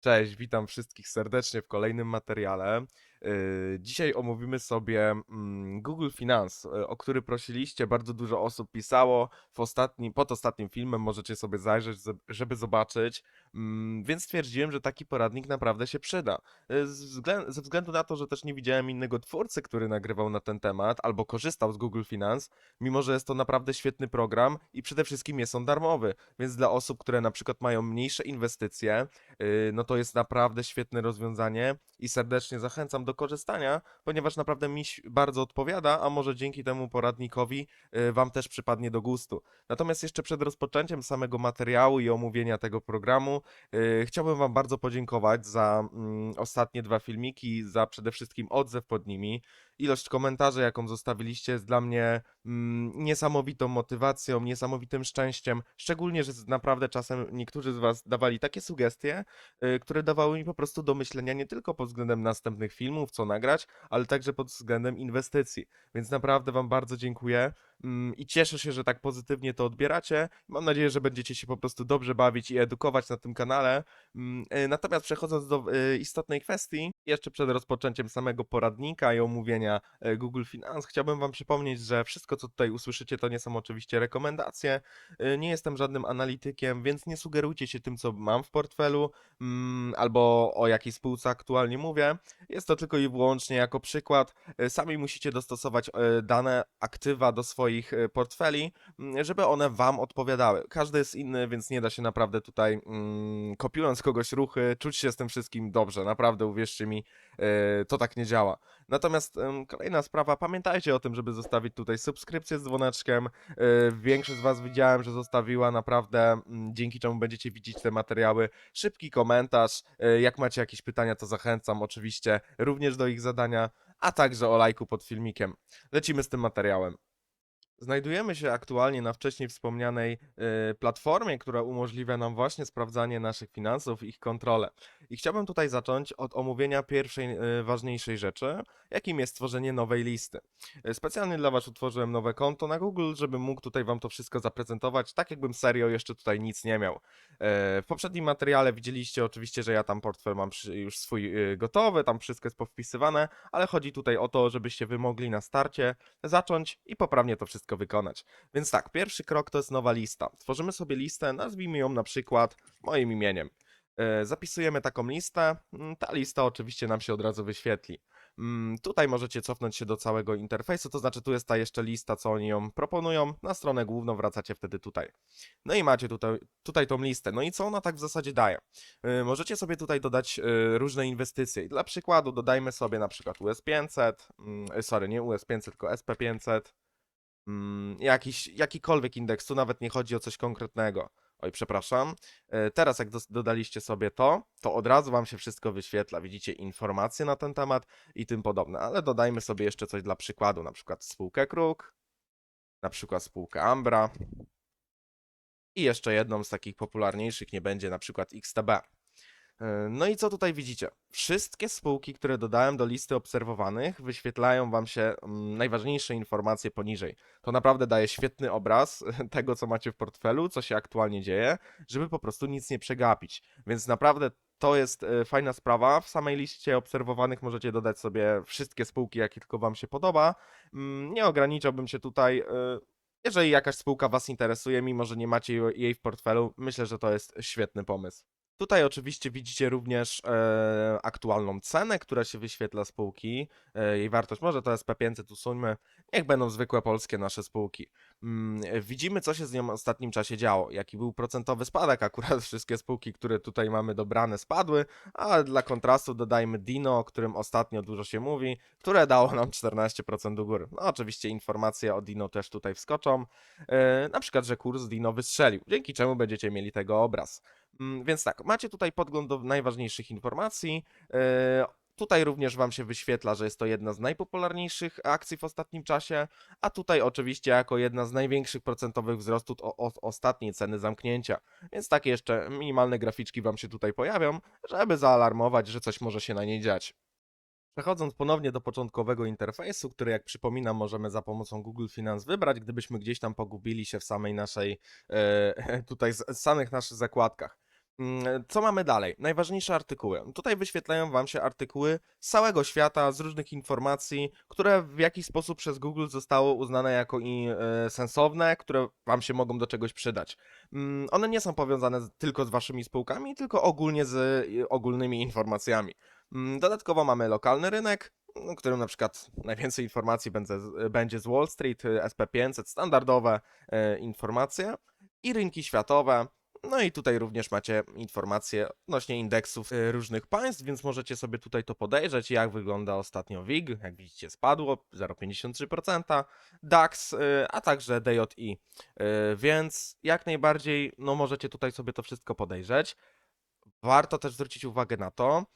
Cześć, witam wszystkich serdecznie w kolejnym materiale. Yy, Dzisiaj omówimy sobie mm, Google Finance, yy, o który prosiliście, bardzo dużo osób pisało w ostatnim, pod ostatnim filmem, możecie sobie zajrzeć, ze- żeby zobaczyć, Mm, więc stwierdziłem, że taki poradnik naprawdę się przyda. Wzglę- Ze względu na to, że też nie widziałem innego twórcy, który nagrywał na ten temat albo korzystał z Google Finance, mimo że jest to naprawdę świetny program i przede wszystkim jest on darmowy, więc dla osób, które na przykład mają mniejsze inwestycje, no to jest naprawdę świetne rozwiązanie i serdecznie zachęcam do korzystania, ponieważ naprawdę mi bardzo odpowiada, a może dzięki temu poradnikowi yy, Wam też przypadnie do gustu. Natomiast jeszcze przed rozpoczęciem samego materiału i omówienia tego programu, yy, chciałbym Wam bardzo podziękować za mm, ostatnie dwa filmiki, za przede wszystkim odzew pod nimi. Ilość komentarzy, jaką zostawiliście, jest dla mnie mm, niesamowitą motywacją, niesamowitym szczęściem. Szczególnie, że naprawdę czasem niektórzy z Was dawali takie sugestie, y, które dawały mi po prostu do myślenia nie tylko pod względem następnych filmów, co nagrać, ale także pod względem inwestycji. Więc naprawdę Wam bardzo dziękuję i cieszę się, że tak pozytywnie to odbieracie. Mam nadzieję, że będziecie się po prostu dobrze bawić i edukować na tym kanale. Mm, y, Natomiast przechodząc do y, istotnej kwestii, jeszcze przed rozpoczęciem samego poradnika i omówienia e, Google Finance, chciałbym Wam przypomnieć, że wszystko, co tutaj usłyszycie, to nie są oczywiście rekomendacje. Nie jestem żadnym analitykiem, więc nie sugerujcie się tym, co mam w portfelu, mm, albo o jakiej spółce aktualnie mówię. Jest to tylko i wyłącznie jako przykład. Sami musicie dostosować dane aktywa do swoich y, portfeli, mm, żeby one Wam odpowiadały. Każdy jest inny, więc nie da się naprawdę tutaj, mm, kopiując kogoś ruchy, czuć się z tym wszystkim dobrze. Naprawdę, uwierzcie mi, y, to tak nie działa. Natomiast kolejna sprawa, pamiętajcie o tym, żeby zostawić tutaj subskrypcję z dzwoneczkiem. Y, Większość z Was widziałem, że zostawiła naprawdę, mm, dzięki czemu będziecie widzieć te materiały. Szybki komentarz. Jak macie jakieś pytania, to zachęcam oczywiście również do ich zadania, a także o lajku pod filmikiem. Lecimy z tym materiałem. Znajdujemy się aktualnie na wcześniej wspomnianej y, platformie, która umożliwia nam właśnie sprawdzanie naszych finansów ich kontrolę. I chciałbym tutaj zacząć od omówienia pierwszej y, ważniejszej rzeczy, jakim jest tworzenie nowej listy. Y, Specjalnie dla Was utworzyłem nowe konto na Google, żebym mógł tutaj Wam to wszystko zaprezentować, tak jakbym serio jeszcze tutaj nic nie miał. E, W poprzednim materiale widzieliście oczywiście, że ja tam portfel mam przy- już swój y, gotowy, tam wszystko jest powpisywane, ale chodzi tutaj o to, żebyście Wy mogli na starcie zacząć i poprawnie to wszystko wykonać. Więc tak, pierwszy krok to jest nowa lista. Tworzymy sobie listę, nazwijmy ją na przykład moim imieniem. E, Zapisujemy taką listę. Mm, Ta lista oczywiście nam się od razu wyświetli. Mm, Tutaj możecie cofnąć się do całego interfejsu, to znaczy tu jest ta jeszcze lista, co oni ją proponują. Na stronę główną wracacie wtedy tutaj. No i macie tutaj, tutaj tą listę. No i co ona tak w zasadzie daje? E, Możecie sobie tutaj dodać e, różne inwestycje. Dla przykładu dodajmy sobie na przykład US500, mm, sorry, nie US500, tylko SP500 mm, jakiś, jakikolwiek indeks, tu nawet nie chodzi o coś konkretnego. Oj, przepraszam. E, Teraz jak dodaliście sobie to, to od razu Wam się wszystko wyświetla. Widzicie informacje na ten temat i tym podobne. Ale dodajmy sobie jeszcze coś dla przykładu, na przykład spółkę Kruk, na przykład spółkę Ambra i jeszcze jedną z takich popularniejszych nie będzie na przykład XTB. E, No i co tutaj widzicie? Wszystkie spółki, które dodałem do listy obserwowanych, wyświetlają Wam się mm, najważniejsze informacje poniżej. To naprawdę daje świetny obraz tego, co macie w portfelu, co się aktualnie dzieje, żeby po prostu nic nie przegapić. Więc naprawdę to jest e, fajna sprawa. W samej liście obserwowanych możecie dodać sobie wszystkie spółki, jakie tylko Wam się podoba. Mm, Nie ograniczałbym się tutaj. e, Jeżeli jakaś spółka Was interesuje, mimo że nie macie jej w portfelu, myślę, że to jest świetny pomysł. Tutaj oczywiście widzicie również e, aktualną cenę, która się wyświetla spółki. E, jej wartość może to SP500 usuńmy. Niech będą zwykłe polskie nasze spółki. Mm, widzimy, co się z nią w ostatnim czasie działo. Jaki był procentowy spadek. Akurat wszystkie spółki, które tutaj mamy dobrane, spadły. A dla kontrastu dodajmy Dino, o którym ostatnio dużo się mówi, które dało nam 14% do góry. No, oczywiście informacje o Dino też tutaj wskoczą. E, na przykład, że kurs Dino wystrzelił, dzięki czemu będziecie mieli tego obraz. Mm, Więc tak, macie tutaj podgląd do najważniejszych informacji. E, Tutaj również Wam się wyświetla, że jest to jedna z najpopularniejszych akcji w ostatnim czasie, a tutaj oczywiście jako jedna z największych procentowych wzrostów o, o, ostatniej ceny zamknięcia. Więc takie jeszcze minimalne graficzki Wam się tutaj pojawią, żeby zaalarmować, że coś może się na niej dziać. Przechodząc ponownie do początkowego interfejsu, który jak przypominam możemy za pomocą Google Finance wybrać, gdybyśmy gdzieś tam pogubili się w samej naszej, e, tutaj samych naszych zakładkach. Mm, Co mamy dalej? Najważniejsze artykuły. Tutaj wyświetlają Wam się artykuły z całego świata, z różnych informacji, które w jakiś sposób przez Google zostały uznane jako i e, sensowne, które Wam się mogą do czegoś przydać. Mm, One nie są powiązane tylko z Waszymi spółkami, tylko ogólnie z e, ogólnymi informacjami. Mm, Dodatkowo mamy lokalny rynek, no, którym na przykład najwięcej informacji będzie, będzie z Wall Street, y, SP500, standardowe e, informacje i rynki światowe. No i tutaj również macie informacje odnośnie indeksów y, różnych państw, więc możecie sobie tutaj to podejrzeć, jak wygląda ostatnio WIG. Jak widzicie spadło 0,53%, DAX, y, a także DJI. Y, Więc jak najbardziej no możecie tutaj sobie to wszystko podejrzeć. Warto też zwrócić uwagę na to,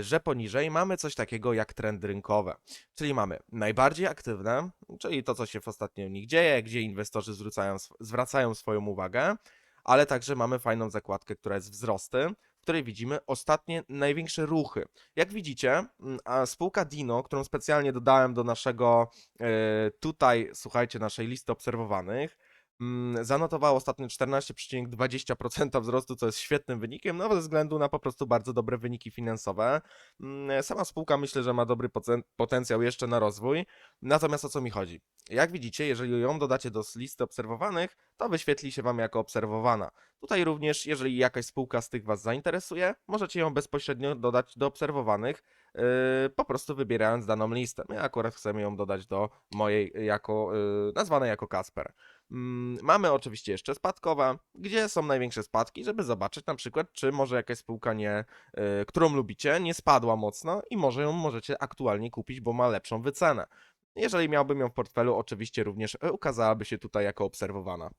że poniżej mamy coś takiego jak trendy rynkowe. Czyli mamy najbardziej aktywne, czyli to, co się w ostatnio w nich dzieje, gdzie inwestorzy zwracają swoją uwagę, ale także mamy fajną zakładkę, która jest wzrosty, w której widzimy ostatnie największe ruchy. Jak widzicie, mm, spółka Dino, którą specjalnie dodałem do naszego e, tutaj, słuchajcie, naszej listy obserwowanych, zanotowało ostatnio 14,20% wzrostu, co jest świetnym wynikiem, no ze względu na po prostu bardzo dobre wyniki finansowe. Mm, Sama spółka myślę, że ma dobry poten- potencjał jeszcze na rozwój. Natomiast o co mi chodzi? Jak widzicie, jeżeli ją dodacie do listy obserwowanych, to wyświetli się Wam jako obserwowana. Tutaj również, jeżeli jakaś spółka z tych Was zainteresuje, możecie ją bezpośrednio dodać do obserwowanych, yy, po prostu wybierając daną listę. My akurat chcemy ją dodać do mojej, jako, yy, nazwanej jako Kasper. Mm, Mamy oczywiście jeszcze spadkowe, gdzie są największe spadki, żeby zobaczyć na przykład, czy może jakaś spółka, nie, yy, którą lubicie, nie spadła mocno i może ją możecie aktualnie kupić, bo ma lepszą wycenę. Jeżeli miałbym ją w portfelu, oczywiście również e, ukazałaby się tutaj jako obserwowana.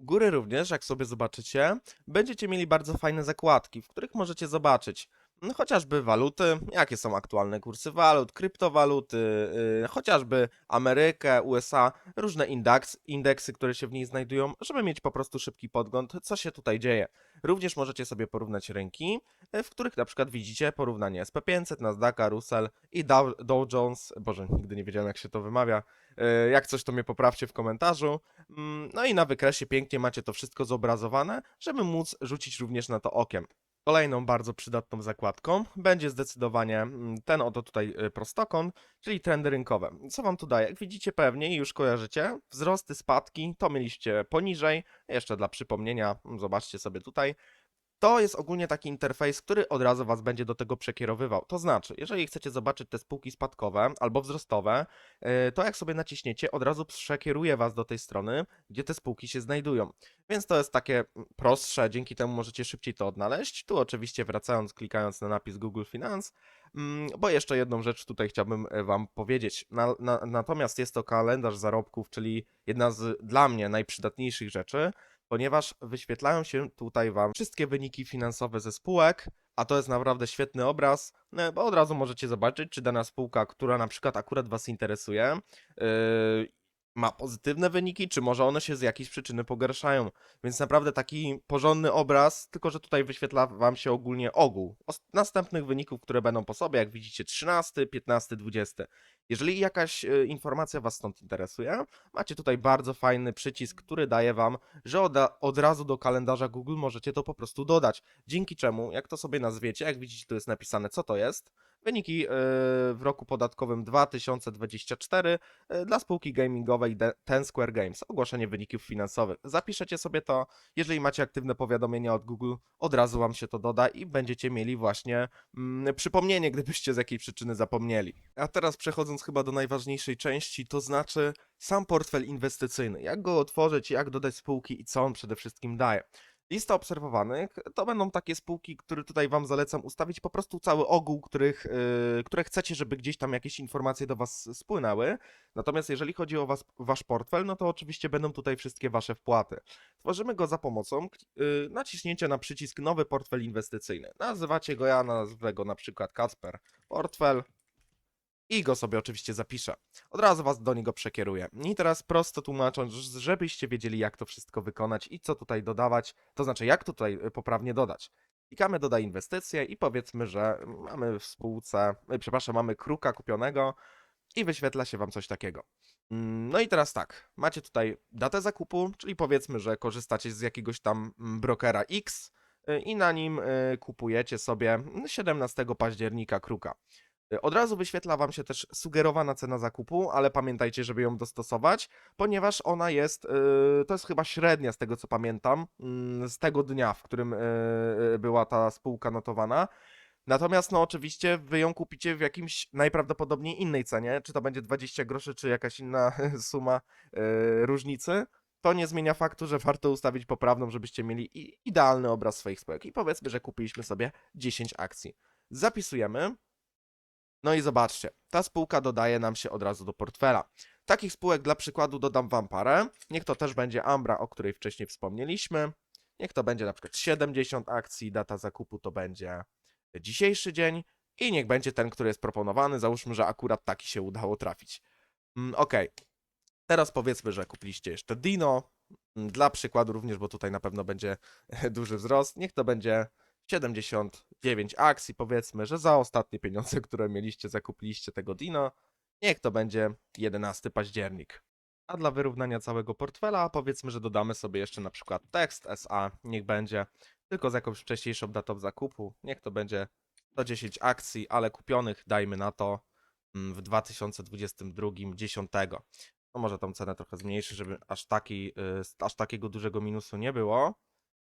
Góry również, jak sobie zobaczycie, będziecie mieli bardzo fajne zakładki, w których możecie zobaczyć no, chociażby waluty, jakie są aktualne kursy walut, kryptowaluty, yy, chociażby Amerykę, USA, różne indeks, indeksy, które się w niej znajdują, żeby mieć po prostu szybki podgląd, co się tutaj dzieje. Również możecie sobie porównać rynki, y, w których na przykład widzicie porównanie SP500, Nasdaqa, Russell i Dow, Dow Jones, boże, nigdy nie wiedziałem jak się to wymawia, Y, jak coś to mnie poprawcie w komentarzu. Mm, No i na wykresie pięknie macie to wszystko zobrazowane, żeby móc rzucić również na to okiem. Kolejną bardzo przydatną zakładką będzie zdecydowanie mm, ten oto tutaj y, prostokąt, czyli trendy rynkowe. Co wam tu daje? Jak widzicie pewnie i już kojarzycie, wzrosty, spadki, to mieliście poniżej. Jeszcze dla przypomnienia, mm, zobaczcie sobie tutaj. To jest ogólnie taki interfejs, który od razu Was będzie do tego przekierowywał. To znaczy, jeżeli chcecie zobaczyć te spółki spadkowe albo wzrostowe, yy, to jak sobie naciśniecie, od razu przekieruje Was do tej strony, gdzie te spółki się znajdują. Więc to jest takie mm, prostsze, dzięki temu możecie szybciej to odnaleźć. Tu oczywiście wracając, klikając na napis Google Finance, mm, bo jeszcze jedną rzecz tutaj chciałbym e, Wam powiedzieć. Na, na, natomiast jest to kalendarz zarobków, czyli jedna z dla mnie najprzydatniejszych rzeczy, ponieważ wyświetlają się tutaj Wam wszystkie wyniki finansowe ze spółek, a to jest naprawdę świetny obraz, no, bo od razu możecie zobaczyć, czy dana spółka, która na przykład akurat Was interesuje, yy, ma pozytywne wyniki, czy może one się z jakiejś przyczyny pogarszają. Więc naprawdę taki porządny obraz, tylko że tutaj wyświetla Wam się ogólnie ogół następnych wyników, które będą po sobie, jak widzicie 13, 15, 20. Jeżeli jakaś y, informacja Was stąd interesuje, macie tutaj bardzo fajny przycisk, który daje Wam, że od, od razu do kalendarza Google możecie to po prostu dodać. Dzięki czemu, jak to sobie nazwiecie, jak widzicie, tu jest napisane, co to jest. Wyniki y, w roku podatkowym 2024 y, dla spółki gamingowej Ten Square Games. Ogłoszenie wyników finansowych. Zapiszecie sobie to. Jeżeli macie aktywne powiadomienia od Google, od razu Wam się to doda i będziecie mieli właśnie mm, przypomnienie, gdybyście z jakiej przyczyny zapomnieli. A teraz przechodząc chyba do najważniejszej części, to znaczy sam portfel inwestycyjny. Jak go otworzyć, jak dodać spółki i co on przede wszystkim daje. Lista obserwowanych to będą takie spółki, które tutaj Wam zalecam ustawić po prostu cały ogół, których, yy, które chcecie, żeby gdzieś tam jakieś informacje do Was spłynęły. Natomiast jeżeli chodzi o was, Wasz portfel, no to oczywiście będą tutaj wszystkie Wasze wpłaty. Tworzymy go za pomocą yy, naciśnięcia na przycisk Nowy portfel inwestycyjny. Nazywacie go, ja nazwę go na przykład Kacper Portfel i go sobie oczywiście zapiszę. Od razu was do niego przekieruję. I teraz prosto tłumacząc, żebyście wiedzieli jak to wszystko wykonać i co tutaj dodawać, to znaczy jak tutaj y, poprawnie dodać. Klikamy dodaj inwestycje i powiedzmy, że mamy w spółce, y, przepraszam, mamy kruka kupionego i wyświetla się wam coś takiego. Mm, No i teraz tak, macie tutaj datę zakupu, czyli powiedzmy, że korzystacie z jakiegoś tam mm, brokera X, y, i na nim kupujecie sobie 17 października kruka. Y, Od razu wyświetla Wam się też sugerowana cena zakupu, ale pamiętajcie, żeby ją dostosować, ponieważ ona jest, y, to jest chyba średnia z tego co pamiętam, mm, z tego dnia, w którym y, była ta spółka notowana. Natomiast, no oczywiście, wy ją kupicie w jakimś najprawdopodobniej innej cenie, czy to będzie 20 groszy, czy jakaś inna suma różnicy. To nie zmienia faktu, że warto ustawić poprawną, żebyście mieli idealny obraz swoich spółek. I powiedzmy, że kupiliśmy sobie 10 akcji. Zapisujemy. No i zobaczcie, ta spółka dodaje nam się od razu do portfela. Takich spółek dla przykładu dodam wam parę. Niech to też będzie Ambra, o której wcześniej wspomnieliśmy. Niech to będzie na przykład 70 akcji, data zakupu to będzie dzisiejszy dzień i niech będzie ten, który jest proponowany. Załóżmy, że akurat taki się udało trafić. Mm, ok. Teraz powiedzmy, że kupiliście jeszcze Dino. Mm, Dla przykładu również, bo tutaj na pewno będzie duży wzrost. Niech to będzie 79 akcji, powiedzmy, że za ostatnie pieniądze, które mieliście, zakupiliście tego Dino. Niech to będzie 11 październik. A dla wyrównania całego portfela powiedzmy, że dodamy sobie jeszcze na przykład tekst SA, niech będzie tylko z jakąś wcześniejszą datą zakupu, niech to będzie 110 akcji, ale kupionych dajmy na to mm, w 2022 10. No może tą cenę trochę zmniejszy, żeby aż, taki, y, aż takiego dużego minusu nie było.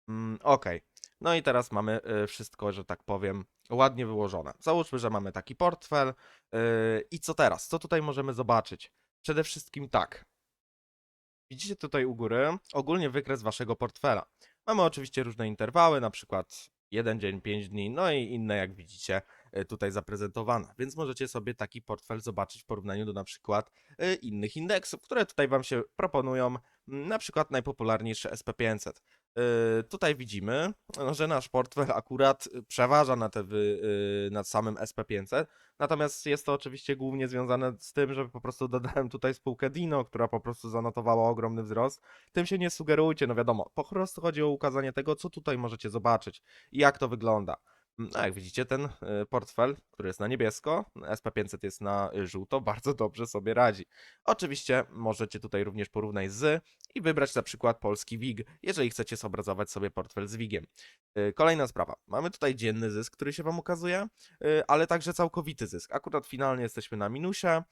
Mm, Okej. No i teraz mamy y, wszystko, że tak powiem, ładnie wyłożone. Załóżmy, że mamy taki portfel. y, I co teraz? Co tutaj możemy zobaczyć? Przede wszystkim tak. Widzicie tutaj u góry ogólnie wykres waszego portfela. Mamy oczywiście różne interwały, na przykład jeden dzień, pięć dni, no i inne, jak widzicie, y, tutaj zaprezentowane. Więc możecie sobie taki portfel zobaczyć w porównaniu do na przykład innych indeksów, które tutaj wam się proponują, na przykład najpopularniejszy SP500. Y, Tutaj widzimy, no, że nasz portfel akurat przeważa nad, wy, y, nad samym SP500, natomiast jest to oczywiście głównie związane z tym, że po prostu dodałem tutaj spółkę Dino, która po prostu zanotowała ogromny wzrost. Tym się nie sugerujcie, no wiadomo, po prostu chodzi o ukazanie tego, co tutaj możecie zobaczyć i jak to wygląda. No jak widzicie, ten y, portfel, który jest na niebiesko, SP500 jest na żółto, bardzo dobrze sobie radzi. Oczywiście możecie tutaj również porównać z i wybrać na przykład polski WIG, jeżeli chcecie zobrazować sobie portfel z WIGiem. Y, Kolejna sprawa. Mamy tutaj dzienny zysk, który się Wam ukazuje, y, ale także całkowity zysk. Akurat finalnie jesteśmy na minusie,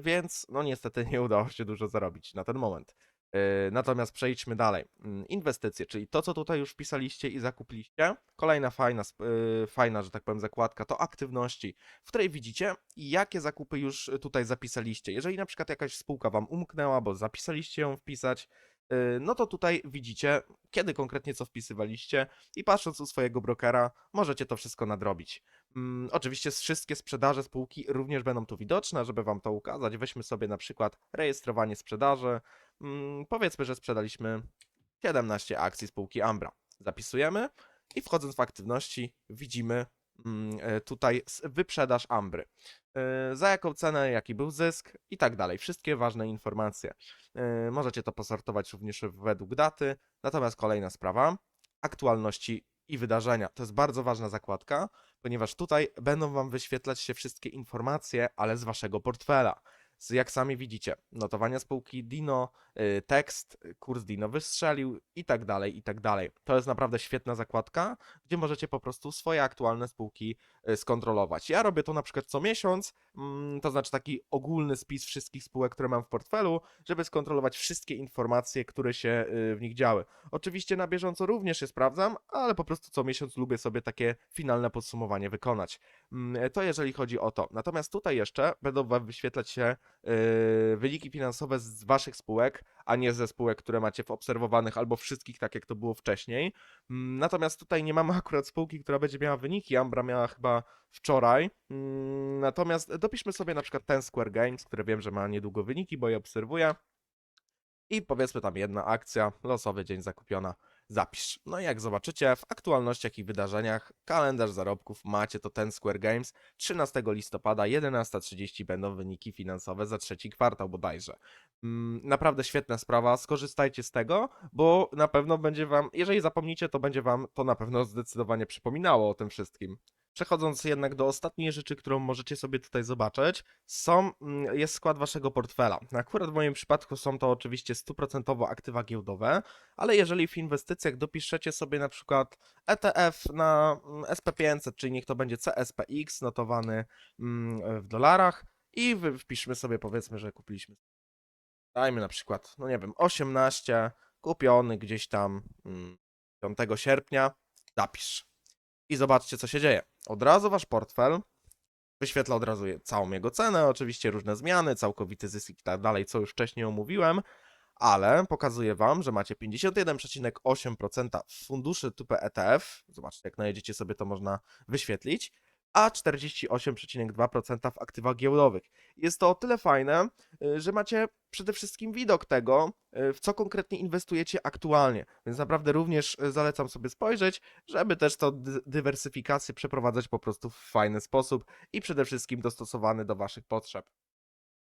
więc no niestety nie udało się dużo zarobić na ten moment. Y, Natomiast przejdźmy dalej. Mm, Inwestycje, czyli to, co tutaj już wpisaliście i zakupiliście. Kolejna fajna, sp- y, fajna, że tak powiem, zakładka to aktywności, w której widzicie, jakie zakupy już tutaj zapisaliście. Jeżeli na przykład jakaś spółka Wam umknęła, bo zapisaliście ją wpisać, y, no to tutaj widzicie, kiedy konkretnie co wpisywaliście i patrząc u swojego brokera, możecie to wszystko nadrobić. Mm, oczywiście wszystkie sprzedaże spółki również będą tu widoczne, żeby Wam to ukazać. Weźmy sobie na przykład rejestrowanie sprzedaży. Mm, powiedzmy, że sprzedaliśmy 17 akcji spółki Ambra. Zapisujemy i wchodząc w aktywności widzimy mm, e, tutaj wyprzedaż Ambry. E, Za jaką cenę, jaki był zysk i tak dalej. Wszystkie ważne informacje. E, Możecie to posortować również według daty. Natomiast kolejna sprawa, aktualności i wydarzenia. To jest bardzo ważna zakładka, ponieważ tutaj będą Wam wyświetlać się wszystkie informacje, ale z Waszego portfela. Jak sami widzicie, notowania spółki Dino, y, tekst, kurs Dino wystrzelił i tak dalej, i tak dalej. To jest naprawdę świetna zakładka, gdzie możecie po prostu swoje aktualne spółki y, skontrolować. Ja robię to na przykład co miesiąc, mm, to znaczy taki ogólny spis wszystkich spółek, które mam w portfelu, żeby skontrolować wszystkie informacje, które się y, w nich działy. Oczywiście na bieżąco również je sprawdzam, ale po prostu co miesiąc lubię sobie takie finalne podsumowanie wykonać. Mm, To jeżeli chodzi o to. Natomiast tutaj jeszcze będą wam wyświetlać się wyniki finansowe z waszych spółek, a nie ze spółek, które macie w obserwowanych albo wszystkich, tak jak to było wcześniej. Mm, Natomiast tutaj nie mamy akurat spółki, która będzie miała wyniki. Ambra miała chyba wczoraj. Mm, Natomiast dopiszmy sobie na przykład ten Square Games, który wiem, że ma niedługo wyniki, bo je obserwuję. I powiedzmy tam jedna akcja, losowy dzień zakupiona, zapisz. No i jak zobaczycie, w aktualnościach i wydarzeniach, kalendarz zarobków macie to ten Square Games. 13 listopada, 11.30 będą wyniki finansowe za trzeci kwartał bodajże. Mm, Naprawdę świetna sprawa, skorzystajcie z tego, bo na pewno będzie wam, jeżeli zapomnicie, to będzie wam to na pewno zdecydowanie przypominało o tym wszystkim. Przechodząc jednak do ostatniej rzeczy, którą możecie sobie tutaj zobaczyć, są, mm, jest skład waszego portfela. Akurat w moim przypadku są to oczywiście stuprocentowo aktywa giełdowe, ale jeżeli w inwestycjach dopiszecie sobie na przykład ETF na mm, SP500, czyli niech to będzie CSPX notowany mm, w dolarach i wpiszmy sobie powiedzmy, że kupiliśmy dajmy na przykład, no nie wiem, 18 kupiony gdzieś tam mm, 5 sierpnia, zapisz. I zobaczcie, co się dzieje. Od razu wasz portfel wyświetla od razu całą jego cenę, oczywiście różne zmiany, całkowity zysk i tak dalej, co już wcześniej omówiłem, ale pokazuje wam, że macie 51,8% funduszy typu ETF, zobaczcie, jak najedziecie sobie to można wyświetlić, a 48,2% w aktywach giełdowych. Jest to o tyle fajne, y, że macie przede wszystkim widok tego, y, w co konkretnie inwestujecie aktualnie. Więc naprawdę również y, zalecam sobie spojrzeć, żeby też dy- dywersyfikację przeprowadzać po prostu w fajny sposób i przede wszystkim dostosowany do Waszych potrzeb.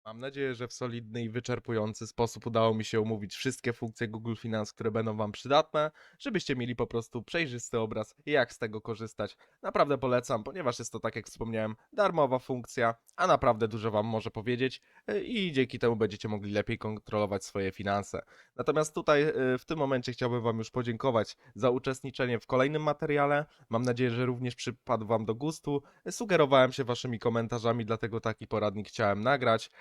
Mam nadzieję, że w solidny i wyczerpujący sposób udało mi się omówić wszystkie funkcje Google Finance, które będą Wam przydatne, żebyście mieli po prostu przejrzysty obraz, jak z tego korzystać. Naprawdę polecam, ponieważ jest to, tak jak wspomniałem, darmowa funkcja, a naprawdę dużo Wam może powiedzieć y, i dzięki temu będziecie mogli lepiej kontrolować swoje finanse. Natomiast tutaj y, w tym momencie chciałbym Wam już podziękować za uczestniczenie w kolejnym materiale. Mam nadzieję, że również przypadł Wam do gustu. Sugerowałem się Waszymi komentarzami, dlatego taki poradnik chciałem nagrać.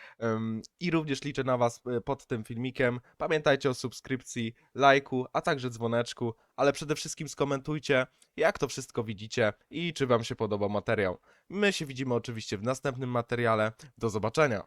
I również liczę na Was y, pod tym filmikiem. Pamiętajcie o subskrypcji, lajku, a także dzwoneczku, ale przede wszystkim skomentujcie, jak to wszystko widzicie i czy Wam się podobał materiał. My się widzimy oczywiście w następnym materiale. Do zobaczenia.